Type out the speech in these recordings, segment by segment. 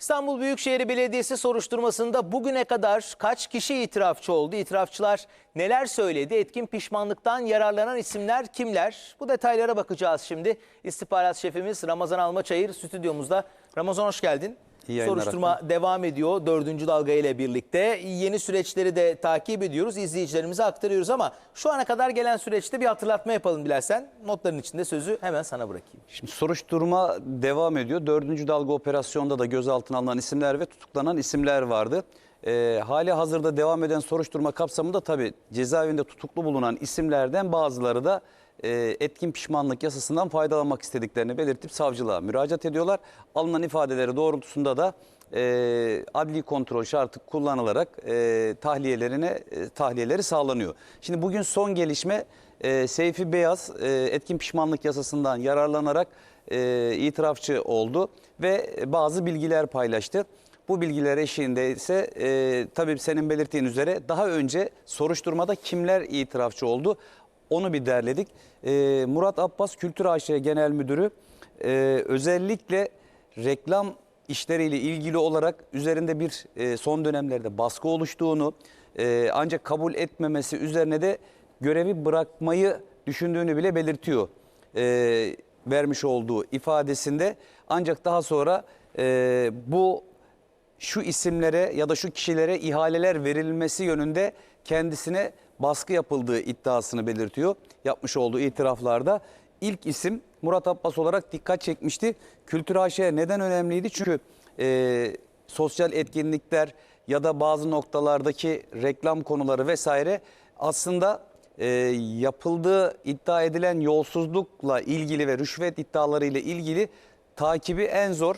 İstanbul Büyükşehir Belediyesi soruşturmasında bugüne kadar kaç kişi itirafçı oldu? İtirafçılar neler söyledi? Etkin pişmanlıktan yararlanan isimler kimler? Bu detaylara bakacağız şimdi. İstihbarat şefimiz Ramazan Almaçayır stüdyomuzda. Ramazan hoş geldin. İyi Soruşturma devam ediyor dördüncü dalga ile birlikte. Yeni süreçleri de takip ediyoruz, izleyicilerimize aktarıyoruz ama şu ana kadar gelen süreçte bir hatırlatma yapalım dilersen. Notların içinde sözü hemen sana bırakayım. Şimdi soruşturma devam ediyor. Dördüncü dalga operasyonda da gözaltına alınan isimler ve tutuklanan isimler vardı. Ee, hali hazırda devam eden soruşturma kapsamında tabii cezaevinde tutuklu bulunan isimlerden bazıları da e, etkin pişmanlık yasasından faydalanmak istediklerini belirtip savcılığa müracaat ediyorlar. Alınan ifadeleri doğrultusunda da e, adli kontrol şartı kullanılarak e, tahliyelerine e, tahliyeleri sağlanıyor. Şimdi bugün son gelişme e, Seyfi Beyaz e, etkin pişmanlık yasasından yararlanarak e, itirafçı oldu ve bazı bilgiler paylaştı. Bu bilgiler eşiğinde ise e, tabii senin belirttiğin üzere daha önce soruşturmada kimler itirafçı oldu onu bir derledik. E, Murat Abbas Kültür AŞ Genel Müdürü e, özellikle reklam işleriyle ilgili olarak üzerinde bir e, son dönemlerde baskı oluştuğunu e, ancak kabul etmemesi üzerine de görevi bırakmayı düşündüğünü bile belirtiyor. E, vermiş olduğu ifadesinde ancak daha sonra e, bu şu isimlere ya da şu kişilere ihaleler verilmesi yönünde kendisine baskı yapıldığı iddiasını belirtiyor. Yapmış olduğu itiraflarda ilk isim Murat Abbas olarak dikkat çekmişti. Kültür AŞ neden önemliydi? Çünkü e, sosyal etkinlikler ya da bazı noktalardaki reklam konuları vesaire aslında e, yapıldığı iddia edilen yolsuzlukla ilgili ve rüşvet iddialarıyla ilgili takibi en zor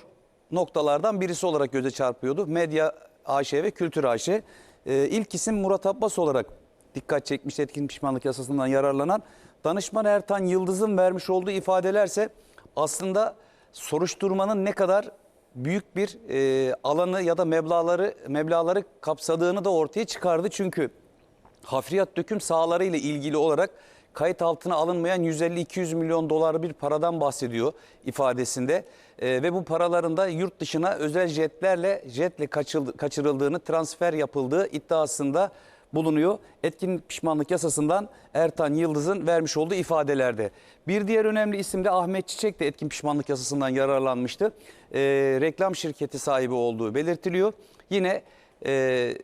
noktalardan birisi olarak göze çarpıyordu. Medya AŞ ve Kültür AŞ. Ee, ilk isim Murat Abbas olarak dikkat çekmiş etkin pişmanlık yasasından yararlanan. Danışman Ertan Yıldız'ın vermiş olduğu ifadelerse aslında soruşturmanın ne kadar büyük bir e, alanı ya da meblaları meblaları kapsadığını da ortaya çıkardı. Çünkü hafriyat döküm sahaları ile ilgili olarak kayıt altına alınmayan 150-200 milyon dolar bir paradan bahsediyor ifadesinde. Ee, ve bu paraların da yurt dışına özel jetlerle jetle kaçırıldı- kaçırıldığını, transfer yapıldığı iddiasında bulunuyor. Etkin pişmanlık yasasından Ertan Yıldız'ın vermiş olduğu ifadelerde. Bir diğer önemli isim de Ahmet Çiçek de etkin pişmanlık yasasından yararlanmıştı. Ee, reklam şirketi sahibi olduğu belirtiliyor. Yine e,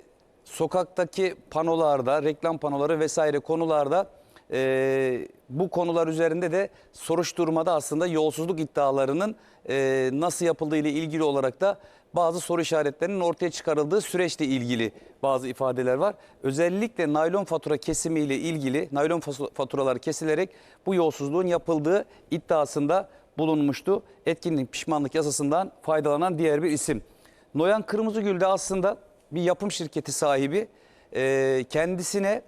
sokaktaki panolarda, reklam panoları vesaire konularda e, bu konular üzerinde de soruşturmada aslında yolsuzluk iddialarının e, nasıl yapıldığı ile ilgili olarak da bazı soru işaretlerinin ortaya çıkarıldığı süreçle ilgili bazı ifadeler var. Özellikle naylon fatura kesimi ile ilgili naylon faturalar kesilerek bu yolsuzluğun yapıldığı iddiasında bulunmuştu. Etkinlik pişmanlık yasasından faydalanan diğer bir isim. Noyan Kırmızıgül de aslında bir yapım şirketi sahibi. Ee, kendisine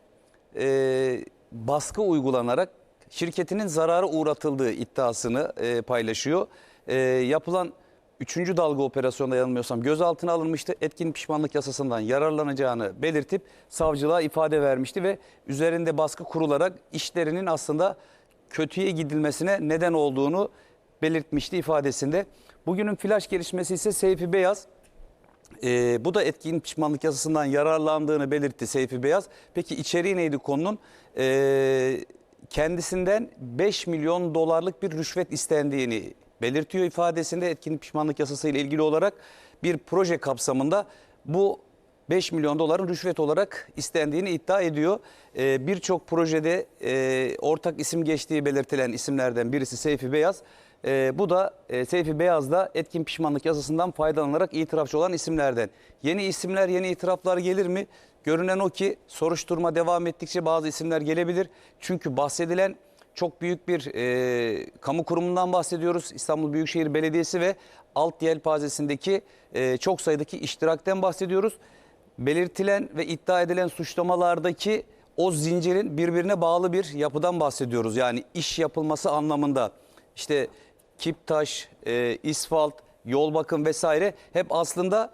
e, baskı uygulanarak şirketinin zarara uğratıldığı iddiasını e, paylaşıyor. E, yapılan 3. dalga operasyonda yanılmıyorsam gözaltına alınmıştı. Etkin pişmanlık yasasından yararlanacağını belirtip savcılığa ifade vermişti ve üzerinde baskı kurularak işlerinin aslında kötüye gidilmesine neden olduğunu belirtmişti ifadesinde. Bugünün flash gelişmesi ise Seyfi Beyaz ee, bu da etkin pişmanlık yasasından yararlandığını belirtti Seyfi Beyaz. Peki içeriği neydi konunun? Ee, kendisinden 5 milyon dolarlık bir rüşvet istendiğini belirtiyor ifadesinde etkin pişmanlık yasası ile ilgili olarak bir proje kapsamında bu 5 milyon doların rüşvet olarak istendiğini iddia ediyor. Ee, Birçok projede e, ortak isim geçtiği belirtilen isimlerden birisi Seyfi Beyaz. Ee, bu da e, Seyfi Beyaz da etkin pişmanlık yasasından faydalanarak itirafçı olan isimlerden. Yeni isimler, yeni itiraflar gelir mi? Görünen o ki soruşturma devam ettikçe bazı isimler gelebilir. Çünkü bahsedilen çok büyük bir e, kamu kurumundan bahsediyoruz. İstanbul Büyükşehir Belediyesi ve alt yelpazesindeki e, çok sayıdaki iştirakten bahsediyoruz. Belirtilen ve iddia edilen suçlamalardaki o zincirin birbirine bağlı bir yapıdan bahsediyoruz. Yani iş yapılması anlamında işte kiptaş, e, isfalt, yol bakım vesaire hep aslında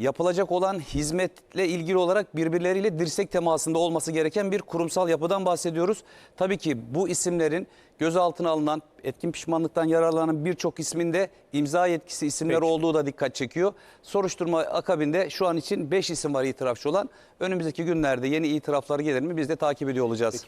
yapılacak olan hizmetle ilgili olarak birbirleriyle dirsek temasında olması gereken bir kurumsal yapıdan bahsediyoruz. Tabii ki bu isimlerin gözaltına alınan, etkin pişmanlıktan yararlanan birçok isminde imza yetkisi isimler Peki. olduğu da dikkat çekiyor. Soruşturma akabinde şu an için 5 isim var itirafçı olan. Önümüzdeki günlerde yeni itiraflar gelir mi biz de takip ediyor olacağız.